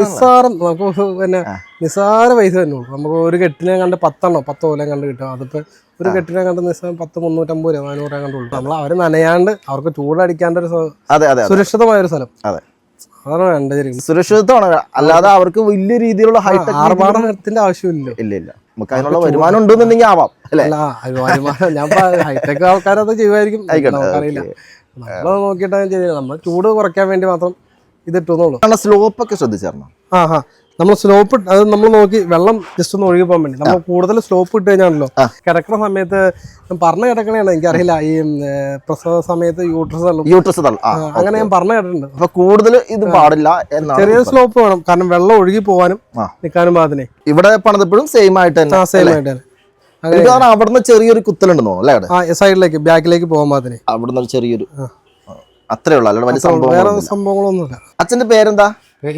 നിസ്സാരം നമുക്ക് പിന്നെ നിസ്സാര പൈസ തന്നെ ഉള്ളൂ. നമുക്ക് ഒരു കെട്ടിനെ കണ്ട് പത്തെണ്ണോ പത്ത് കൊല്ലം കണ്ട് കിട്ടും. അതിപ്പോ ഒരു കെട്ടിനെ കണ്ട് നിസ്സാരം പത്ത് മുന്നൂറ്റമ്പത് രൂപ നാനൂറ് രൂപ കണ്ടുള്ളൂ നമ്മൾ അവരെ നനയാണ്ട് അവർക്ക് ചൂടടിക്കാണ്ട് ഒരു സുരക്ഷിതമായ ഒരു സ്ഥലം. അതെ. സുരക്ഷിതത്വമാണ്. അല്ലാതെ അവർക്ക് വലിയ രീതിയിലുള്ള ഹൈടെക് ആർഭാടത്തിന്റെ ആവശ്യമില്ല ഇല്ല ഇല്ല. നമുക്ക് അതിനുള്ള വരുമാനം ഉണ്ടെന്നുണ്ടെങ്കിൽ ആവാം അല്ലെ? വരുമാനം ഞാൻ ഹൈടെക് ആൾക്കാരത് ചെയ്യുമായിരിക്കും. നമുക്കറിയില്ല. നമ്മൾ നോക്കിയിട്ട് നമ്മൾ ചൂട് കുറയ്ക്കാൻ വേണ്ടി മാത്രം ഇത് കാരണം സ്ലോപ്പ് ഒക്കെ ശ്രദ്ധിച്ചായിരുന്നു? ആ ഹാ നമ്മൾ സ്ലോപ്പ് അത് നമ്മൾ നോക്കി വെള്ളം ജസ്റ്റ് ഒന്ന് ഒഴുകി പോകാൻ വേണ്ടി. നമ്മൾ കൂടുതൽ സ്ലോപ്പ് ഇട്ട് കഴിഞ്ഞാണല്ലോ. കിടക്കുന്ന സമയത്ത് പറഞ്ഞ കിടക്കണേണ് എനിക്കറിയില്ല. ഈ പ്രസവ സമയത്ത് യൂട്രസ് തള്ളും. യൂട്രസ് തള്ള. അങ്ങനെ ഞാൻ പറഞ്ഞ കേട്ടിട്ടുണ്ട്. അപ്പൊ കൂടുതൽ ഇത് പാടില്ല ചെറിയ സ്ലോപ്പ് വേണം. കാരണം വെള്ളം ഒഴുകി പോകാനും നിൽക്കാനും പാതിനെ ഇവിടെ പണിതപ്പോഴും സെയിം ആയിട്ട് തന്നെ സെയിം ആയിട്ട് തന്നെ. അവിടുന്ന് ചെറിയൊരു കുത്തലുണ്ടെന്നോ അല്ലേ സൈഡിലേക്ക് ബാക്കിലേക്ക് പോകാൻ പാതിനെ അവിടുന്ന് ചെറിയൊരു. അത്രേ ഉള്ളൂ. അല്ലാതെ വലിയ സംഭവം സംഭവങ്ങളൊന്നുമില്ല. അച്ഛന്റെ പേരെന്താ?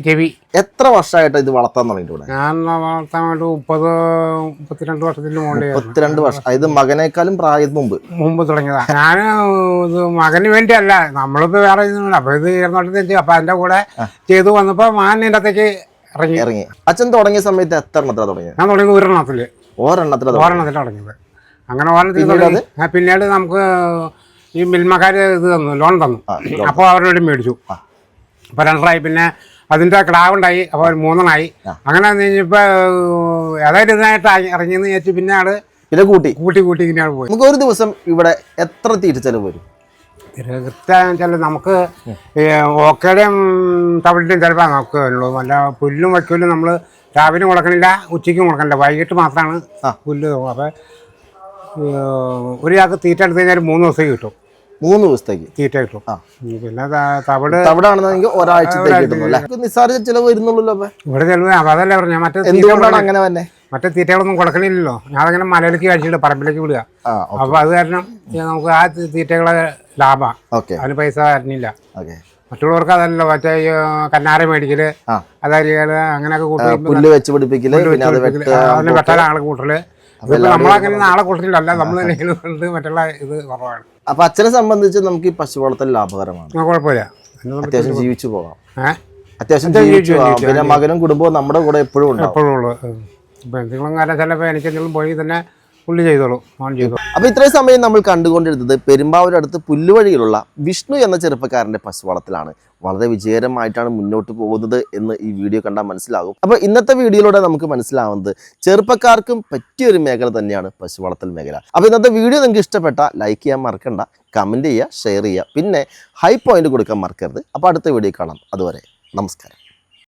രവി. എത്ര വർഷമായിട്ട് ഇത് വളർത്താൻ തുടങ്ങിയിട്ട് ഇവിടെ? ഞാൻ വളർത്താൻ വേണ്ടി മുപ്പത് മുപ്പത്തിരണ്ട് വർഷത്തിന്റെ മുകളിൽ മുപ്പത്തിരണ്ട് വർഷം. ഇത് മകനേക്കാളും പ്രായം മുമ്പ്. മുമ്പ് തുടങ്ങിയതാ. ഞാൻ ഇത് മകന് വേണ്ടിയല്ല. നമ്മളിപ്പോ വേറെ അപ്പൊ ഇത് ഇരുന്നോട്ടത്തിൽ ചെയ്യും അപ്പൊ എന്റെ കൂടെ ചെയ്തു വന്നപ്പോ മാൻ എന്റെ അത്തേക്ക് ഇറങ്ങി. ഇറങ്ങി. അച്ഛൻ തുടങ്ങിയ സമയത്ത് എത്ര എണ്ണത്തിലാണ് തുടങ്ങിയത്? ഞാൻ തുടങ്ങിയത് ഒരെണ്ണത്തിൽ. ഒരെണ്ണത്തിലാണ് ഒരെണ്ണത്തിലാണ് തുടങ്ങിയത്. അങ്ങനെ ഒരെണ്ണത്തിൽ തുടങ്ങി. പിന്നീട് നമുക്ക് ഈ മിൽമക്കാര് ഇത് തന്നു ലോൺ തന്നു. അപ്പോൾ അവരോട് മേടിച്ചു. അപ്പോൾ രണ്ടരായി പിന്നെ അതിന്റെ ക്ലാവുണ്ടായി അപ്പോൾ മൂന്നെണ്ണായി. അങ്ങനെ കഴിഞ്ഞപ്പോൾ ഏതായാലും ഇതിനായിട്ട് ഇറങ്ങിയെന്ന് ചോദിച്ചു പിന്നെ ആൾ പിന്നെ കൂട്ടി. കൂട്ടി കൂട്ടി ഇങ്ങനെയാണ് പോയി. നമുക്ക് ഒരു ദിവസം ഇവിടെ എത്ര തീറ്റ ചിലവ് വരും? കൃത്യം വെച്ചാൽ നമുക്ക് ഓക്കേടെയും ഓക്കയുടെയും തവിടിന്റെയും ചിലപ്പോൾ നമുക്ക് ഉള്ളൂ നല്ല പുല്ലും വയ്ക്കലും നമ്മൾ രാവിലെ കൊടുക്കണില്ല ഉച്ചയ്ക്കും കൊടുക്കണില്ല വൈകിട്ട് മാത്രമാണ് പുല്ല് അപ്പോൾ ഒരു ചാക്ക് തീറ്റ എടുത്തു കഴിഞ്ഞാൽ മൂന്ന് ദിവസം കിട്ടും. മൂന്ന് ദിവസത്തേക്ക്? തീറ്റ കിട്ടും. പിന്നെ തവിട് തവിടാണെന്നെങ്കിൽ ഒരാഴ്ചത്തേക്ക് കിട്ടുന്നു അല്ലേ? നിസ്സാര ചിലവ് വരുന്നുള്ളൂ അപ്പൊ? ഇവിടെ ചിലവ് അതല്ല പറഞ്ഞ മറ്റേ എന്തുകൊണ്ടാണ് അങ്ങനെ തന്നെ മറ്റേ തീറ്റകളൊന്നും കൊടുക്കണില്ലല്ലോ. ഞാനങ്ങനെ മലയിലേക്ക് കഴിച്ചിട്ട് പറമ്പിലേക്ക് വിടുക. അപ്പൊ അത് കാരണം നമുക്ക് ആ തീറ്റകളെ ലാഭമാണ് അതിന് പൈസ തരുന്നില്ല മറ്റുള്ളവർക്ക് അതല്ലോ മറ്റേ കന്നാര മേടിക്കൽ അതായത് അതരികൾ അങ്ങനെയൊക്കെ കൂട്ടി പുല്ല് വെച്ച് പിടിപ്പിക്കൽ വെട്ടാൻ ആളെ കൂട്ടൽ. നമ്മളങ്ങനെ കൂട്ടലില്ല അല്ല നമ്മൾ കൊണ്ട് മറ്റുള്ള ഇത് കുറവാണ്. അപ്പൊ അച്ഛനെ സംബന്ധിച്ച് നമുക്ക് ഈ പശു വളർത്തൽ ലാഭകരമാണ് കുഴപ്പമില്ല. അത്യാവശ്യം ജീവിച്ചു പോകാം. അത്യാവശ്യം ജീവിച്ചു പോകാം. പിന്നെ മകനും കുടുംബവും നമ്മുടെ കൂടെ എപ്പോഴും ഉണ്ടാവും. എപ്പോഴും ഉള്ളു. ഇപ്പൊ എന്തെങ്കിലും കാര്യം ചിലപ്പോൾ എനിക്ക് എന്തെങ്കിലും പോയി തന്നെ പുള്ളി ചെയ്തോളൂ ചെയ്തോളൂ. അപ്പൊ ഇത്രയും സമയം നമ്മൾ കണ്ടുകൊണ്ടിരുന്നത് പെരുമ്പാവൂരടുത്ത് പുല്ലുവഴിയിലുള്ള വിഷ്ണു എന്ന ചെറുപ്പക്കാരന്റെ പശു വളത്തിലാണ് വളരെ വിജയകരമായിട്ടാണ് മുന്നോട്ട് പോകുന്നത് എന്ന് ഈ വീഡിയോ കണ്ടാൽ മനസ്സിലാകും. അപ്പൊ ഇന്നത്തെ വീഡിയോയിലൂടെ നമുക്ക് മനസ്സിലാവുന്നത് ചെറുപ്പക്കാർക്കും പറ്റിയൊരു മേഖല തന്നെയാണ് പശു വളർത്തൽ മേഖല. അപ്പൊ ഇന്നത്തെ വീഡിയോ നിങ്ങൾക്ക് ഇഷ്ടപ്പെട്ട ലൈക്ക് ചെയ്യാൻ മറക്കണ്ട കമന്റ് ചെയ്യുക ഷെയർ ചെയ്യുക. പിന്നെ ഹൈ പോയിന്റ് കൊടുക്കാൻ മറക്കരുത്. അപ്പൊ അടുത്ത വീഡിയോ കാണാം. അതുവരെ നമസ്കാരം.